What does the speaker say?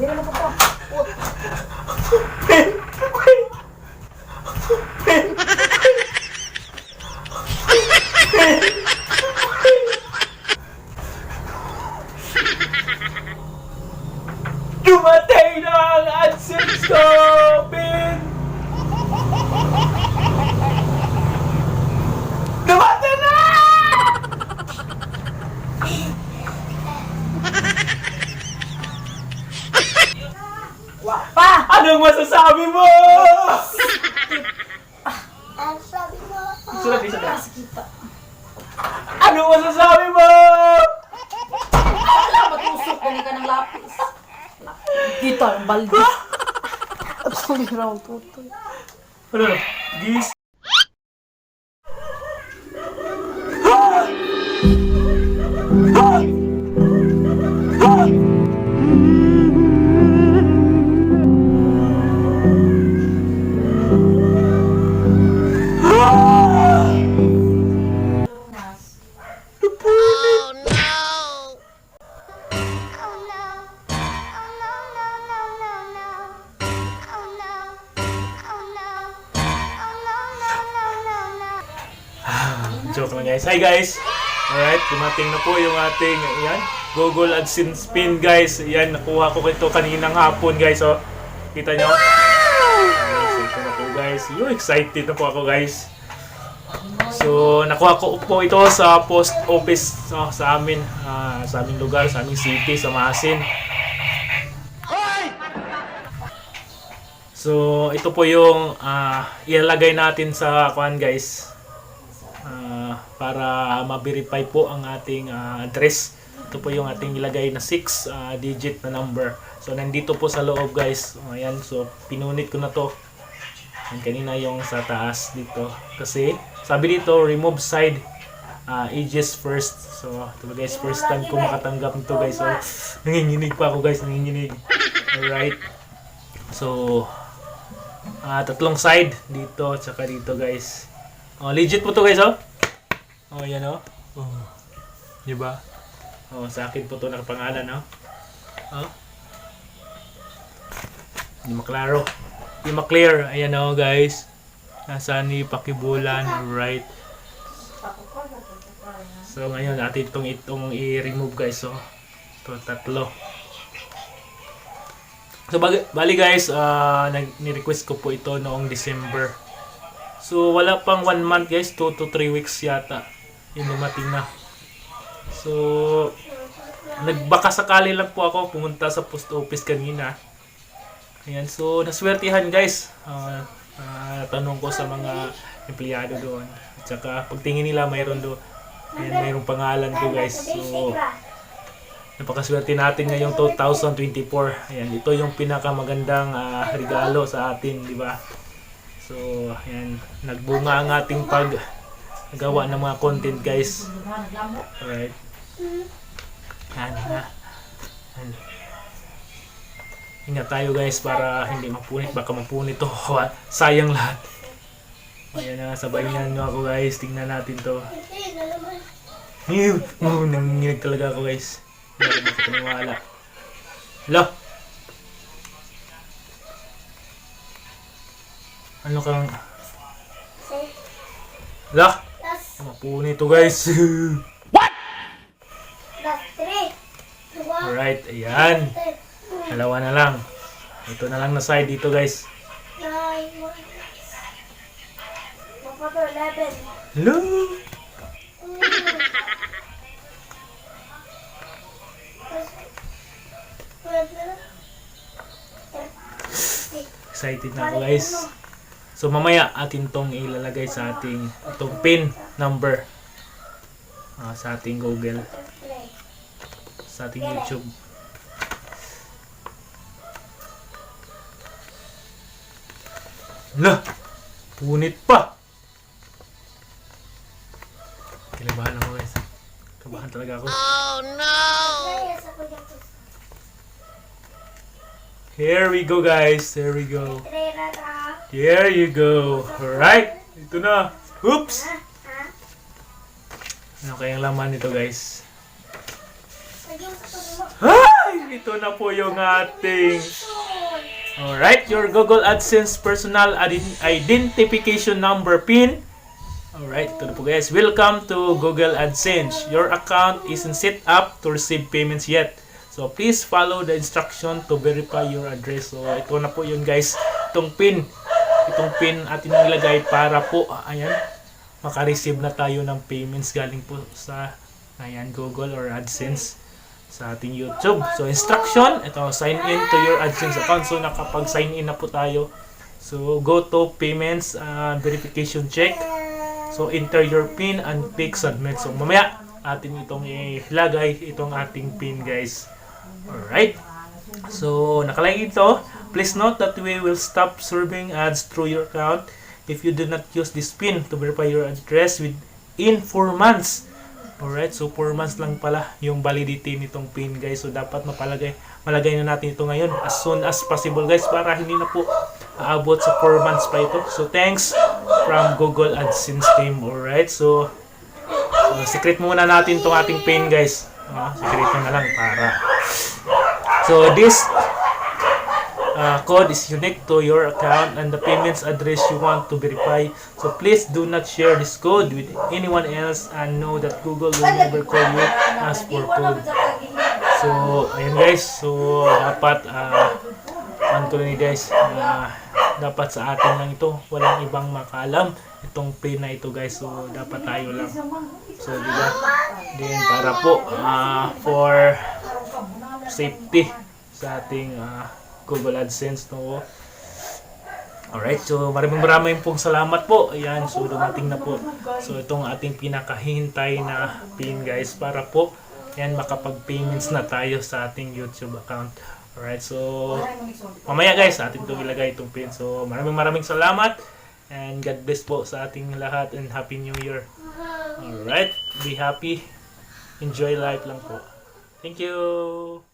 Dili mo pa. Dumatay na ang AdSense ko! Pin! Dumatay na! Wa pa! Masasabi mo? Ang sabi mo, Sulat, isa na. Kita. Anong masasabi mo? Wala matusok gani ka ng lapis. Kita ang balde. At sabi raw tutoy. Ano? Gis? oh Joke lang guys. Hi guys! Alright, dumating na po yung ating, yan, Google AdSense pin guys. Yan, nakuha ko ito kaninang hapon guys. Oh. Kita nyo? So ito na po guys. Yo, excited na po ako guys. So, nakuha ko po ito sa post office oh, sa amin, ah, sa aming lugar, sa aming city, sa Masin. So, ito po yung ah, ilalagay natin sa kuan guys. Ah, para ma-verify po ang ating ah, address. Ito po yung ating ilagay na 6 digit na number. So, nandito po sa loob guys. Ayan, so pinunit ko na to. Yan, kanina yung sa taas dito. Kasi, sabi dito, remove side uh, ages first. So, ito guys, first time ko makatanggap nito guys. So, nanginginig pa ako guys, nanginginig. Alright. So, ah tatlong side dito, tsaka dito guys. Oh, legit po to guys, oh. Oh, yan oh. Oh. Di ba? Oh, sa akin po to nakapangalan, oh. Oh. Hindi maklaro. Hindi maklear. Ayan oh, guys. Nasa ni Pakibulan, right. So, ngayon natin itong itong i-remove guys, so. Ito, tatlo. So, bali, bali guys, nag ni-request ko po ito noong December. So, wala pang one month guys, 2 to 3 weeks yata. Yung dumating na. So, nagbaka sakali lang po ako pumunta sa post office kanina. Ayan, so naswertihan guys. Ah, ah, tanong ko sa mga empleyado doon. At saka pagtingin nila mayroon do Ayan, mayroong pangalan ko guys. So, napakaswerte natin ngayong 2024. Ayan, ito yung pinakamagandang ah, regalo sa atin, di ba? So, ayan, nagbunga ang ating pag gawa ng mga content guys. Alright. Yan na. Yan. Ingat tayo guys para hindi mapunit. Baka mapunit to. Sayang lahat. Ayan na, sabayan nyo ako guys. Tingnan natin to. Oh, nanginginig talaga ako guys. Hindi ako makapaniwala. Hala! Ano kang... Say, Hala! last, Mapunit to guys. Dua, Alright, ayan. Dalawa na lang. Ito na lang na side dito guys. Hello! Excited na ako guys. So mamaya atin tong ilalagay sa ating itong pin number ah, sa ating Google, sa ating YouTube. Na! Punit pa! Kinabahan ako guys. Kabahan talaga ako. Here we go guys. Here we go. Here you go. Alright. Ito na. Oops! Ano kayang laman nito guys? Ay! ito na po yung ating Alright, your Google AdSense personal ident- identification number PIN. Alright, ito na po guys. Welcome to Google AdSense. Your account isn't set up to receive payments yet. So please follow the instruction to verify your address. So ito na po yun guys. Itong PIN. Itong PIN atin nilagay para po, ayan, makareceive na tayo ng payments galing po sa ayan, Google or AdSense sa ating YouTube. So, instruction, ito, sign in to your AdSense account. So, nakapag-sign in na po tayo. So, go to payments, uh, verification check. So, enter your PIN and click submit. So, mamaya, atin itong ilagay itong ating PIN, guys. Alright. So, nakalagay ito. Please note that we will stop serving ads through your account if you do not use this PIN to verify your address within 4 months. Alright, so 4 months lang pala yung validity nitong PIN guys. So dapat mapalagay, malagay na natin ito ngayon as soon as possible guys para hindi na po aabot sa 4 months pa ito. So thanks from Google AdSense team. Alright, so, so secret muna natin itong ating PIN guys. Ah, secret na lang para. So this uh, code is unique to your account and the payments address you want to verify. So please do not share this code with anyone else and know that Google will never call you ask for code. So, ayan guys. So, dapat uh, ano ni guys, uh, dapat sa atin lang ito. Walang ibang makalam itong pin na ito guys. So, dapat tayo lang. So, di ba? Then, para po uh, for safety sa ating uh, Google AdSense no. Alright, so maraming maraming pong salamat po. Ayan, so dumating na po. So itong ating pinakahintay na pin guys para po yan makapag-payments na tayo sa ating YouTube account. Alright, so mamaya guys, atin itong ilagay itong pin. So maraming maraming salamat and God bless po sa ating lahat and Happy New Year. Alright, be happy. Enjoy life lang po. Thank you.